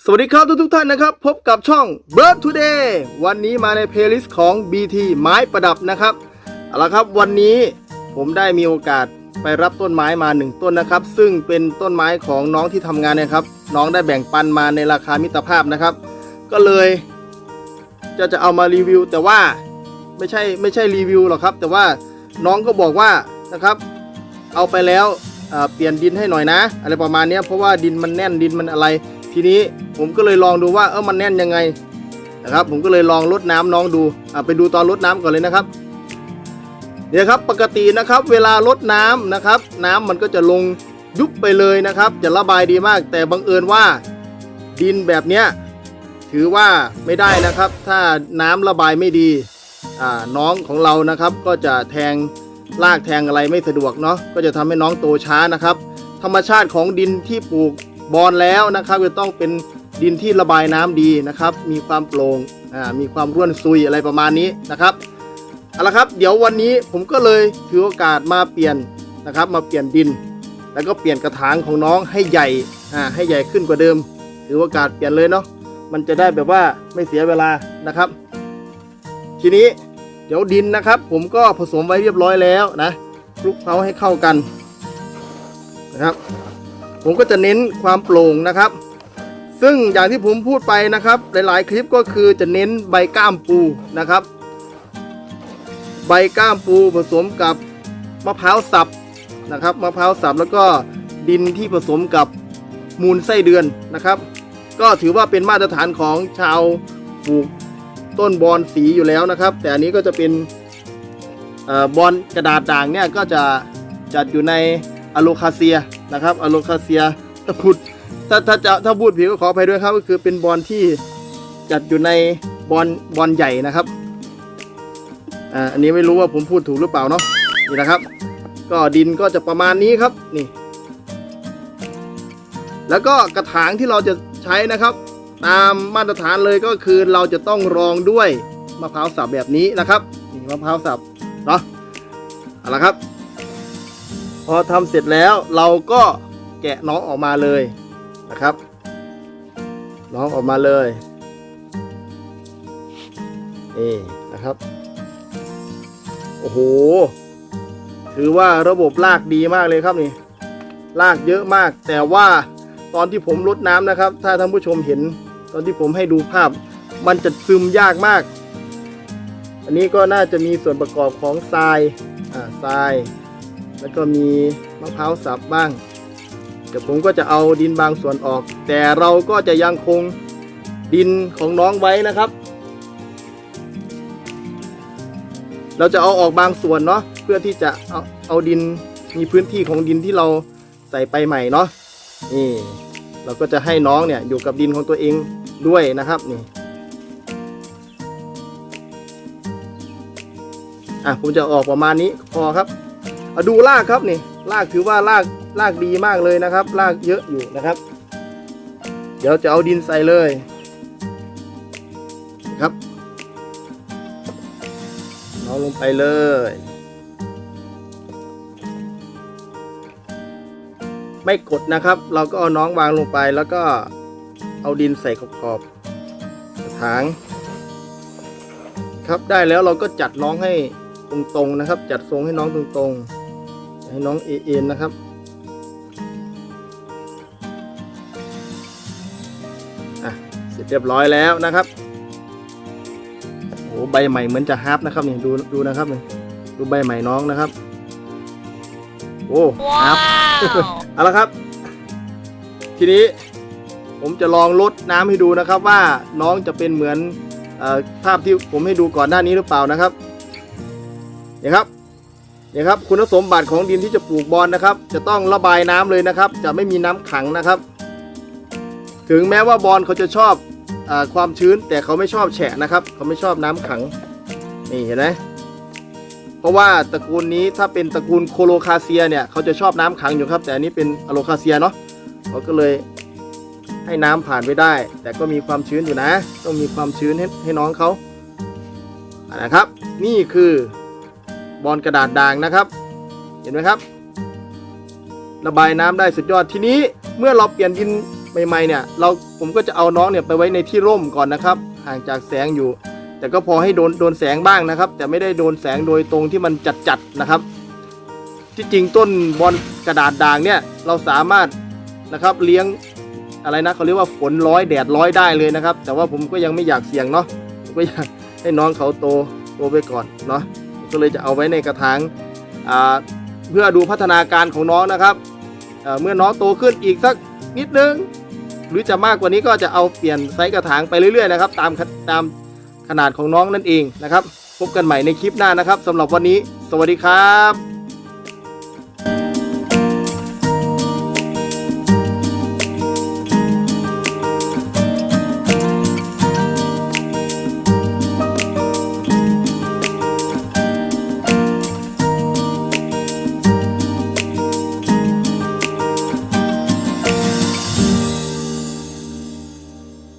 สวัสดีครับทุกทุกท่านนะครับ พบกับช่อง Bird Today วันนี้มาในเพลย์ลิสต์ของ BT ไม้ประดับนะครับเอาละครับวันนี้ผมได้มีโอกาสไปรับต้นไม้มาหนึ่งต้นนะครับ ซึ่งเป็นต้นไม้ของน้องที่ทำงานเนะครับ น้องได้แบ่งปันมาในราคามิตรภาพนะครับ ก็เลยจะจะเอามารีวิว แต่ว่าไม่ใช่ไม่ใช่รีวิวหรอกครับ แต่ว่าน้องก็บอกว่านะครับ เอาไปแล้วเเปลี่ยนดินให้หน่อยนะ อะไรประมาณนี้เพราะว่าดินมันแน่นดินมันอะไร ทีนี้ผมก็เลยลองดูว่าเออมันแน่นยังไงนะครับ ผมก็เลยลองลดน้ำน้องดูอะไปดูตอนลดน้ำก่อนเลยนะครับเนี่ยครับปกตินะครับเวลาลดน้ำนะครับ น้ำมันก็จะลงยุบไปเลยนะครับ จะระบายดีมาก แต่บังเอิญว่าดินแบบเนี้ยถือว่าไม่ได้นะครับ ถ้าน้ำระบายไม่ดีอ่าน้องของเรานะครับ ก็จะแทงลากแทงอะไรไม่สะดวกเนาะก็จะทำให้น้องโตช้านะครับ ธรรมชาติของดินที่ปลูก บอนแล้วนะครับจะต้องเป็นดินที่ระบายน้ำดีนะครับ มีความโปร่งอ่ามีความร่วนซุยอะไรประมาณนี้นะครับเอาละครับ เดี๋ยววันนี้ผมก็เลยถือโอกาสมาเปลี่ยนนะครับ มาเปลี่ยนดิน แล้วก็เปลี่ยนกระถางของน้องให้ใหญ่ให้ใหญ่ขึ้นกว่าเดิม ถือโอกาสเปลี่ยนเลยเนาะมันจะได้แบบว่าไม่เสียเวลานะครับ ทีนี้เดี๋ยวดินนะครับ ผมก็ผสมไว้เรียบร้อยแล้วนะคลุกเคล้าให้เข้ากันนะครับ ผมก็จะเน้นความโปร่งนะครับ ซึ่งอย่างที่ผมพูดไปนะครับ หลายๆ คลิปก็คือจะเน้นใบก้ามปูนะครับ ใบก้ามปูผสมกับมะพร้าวสับนะครับมะพร้าวสับแล้วก็ดินที่ผสมกับมูลไส้เดือนนะครับ ก็ถือว่าเป็นมาตรฐานของชาวปลูกต้นบอนสีอยู่แล้วนะครับ แต่อันนี้ก็จะเป็นเอ่อบอนกระดาษด่างเนี่ยก็จะจัดอยู่ในอะโลคาเซีย นะครับอโลคาเซียถ้าพูดถ้าถ้าจะถ้าพูดผิดก็ขออภัยด้วยครับ ก็คือเป็นบอนที่จัดอยู่ในบอนบอนใหญ่นะครับอ่าอันนี้ไม่รู้ว่าผมพูดถูกหรือเปล่าเนาะนี่นะครับ ก็ดินก็จะประมาณนี้ครับนี่ แล้วก็กระถางที่เราจะใช้นะครับ ตามมาตรฐานเลยก็คือเราจะต้องรองด้วยมะพร้าวสับแบบนี้นะครับนี่มะพร้าวสับเนาะเอาละครับ พอทำเสร็จแล้วเราก็แกะน้องออกมาเลยนะครับ น้องออกมาเลยนี่นะครับ โอ้โห ถือว่าระบบลากดีมากเลยครับนี่ ลากเยอะมาก แต่ว่าตอนที่ผมลดน้ำนะครับ ถ้าท่านผู้ชมเห็น ตอนที่ผมให้ดูภาพ มันจะซึมยากมาก อันนี้ก็น่าจะมีส่วนประกอบของทราย อ่า ทราย แล้วก็มีมะพร้าวสับบ้างเดี๋ยวผมก็จะเอาดินบางส่วนออก แต่เราก็จะยังคงดินของน้องไว้นะครับ เราจะเอาออกบางส่วนเนาะเพื่อที่จะเอาเอาดินมีพื้นที่ของดินที่เราใส่ไปใหม่เนาะนี่เราก็จะให้น้องเนี่ยอยู่กับดินของตัวเองด้วยนะครับนี่อะผมจะออกประมาณนี้พอครับ ดูรากครับนี่รากถือว่ารากรากดีมากเลยนะครับรากเยอะอยู่นะครับ เดี๋ยวจะเอาดินใส่เลยครับเอาลงไปเลยไม่กดนะครับ เราก็เอาน้องวางลงไปแล้วก็เอาดินใส่ขอบขอบๆกระถาง ครับได้แล้วเราก็จัดน้องให้ตรงๆนะครับ จัดทรงให้น้องตรงๆ ให้น้องเอเอ็นนะครับ อะ เสร็จเรียบร้อยแล้วนะครับโอ้ใบใหม่เหมือนจะฮาร์ปนะครับนี่ดูดูนะครับนี่ดูใบใหม่น้องนะครับ โอ้ฮาร์ปเอาละครับ ทีนี้ผมจะลองลดน้ำให้ดูนะครับ ว่าน้องจะเป็นเหมือนเออภาพที่ผมให้ดูก่อนหน้านี้หรือเปล่านะครับเนี่ยครับ เนี่ยครับคุณสมบัติของดินที่จะปลูกบอลนะครับ จะต้องระบายน้ำเลยนะครับ จะไม่มีน้ำขังนะครับ ถึงแม้ว่าบอลเขาจะชอบอความชื้นแต่เขาไม่ชอบแฉะนะครับ เขาไม่ชอบน้ำขังนี่เห็นไหมเพราะว่าตระกูลนี้ถ้าเป็นตระกูลโคโลคาเซียเนี่ยเขาจะชอบน้ำขังอยู่ครับ แต่อันนี้เป็นอะโลคาเซียเนาะเขาก็เลยให้น้ำผ่านไปได้ แต่ก็มีความชื้นอยู่นะ ต้องมีความชื้นให้ให้น้องเขานะครับ นี่คือ บอลกระดาษด่างนะครับ เห็นไหมครับ ระบายน้ำได้สุดยอดทีนี้เมื่อเราเปลี่ยนดินใหม่ๆเนี่ยเราผมก็จะเอาน้องเนี่ยไปไว้ในที่ร่มก่อนนะครับ ห่างจากแสงอยู่ แต่ก็พอให้โดนโดนแสงบ้างนะครับ แต่ไม่ได้โดนแสงโดยตรงที่มันจัดๆนะครับ ที่จริงต้นบอลกระดาษด่างเนี่ยเราสามารถนะครับเลี้ยงอะไรนะเขาเรียกว่าฝนร้อยแดดร้อยได้เลยนะครับ แต่ว่าผมก็ยังไม่อยากเสี่ยงเนาะก็อยากให้น้องเขาโตโตไปก่อนเนาะ ก็เลยจะเอาไว้ในกระถางเพื่อดูพัฒนาการของน้องนะครับเอ่อเมื่อน้องโตขึ้นอีกสักนิดนึง หรือจะมากกว่านี้ก็จะเอาเปลี่ยนไซส์กระถางไปเรื่อยๆนะครับตามตามขนาดของน้องนั่นเองนะครับ พบกันใหม่ในคลิปหน้านะครับสำหรับวันนี้ สวัสดีครับ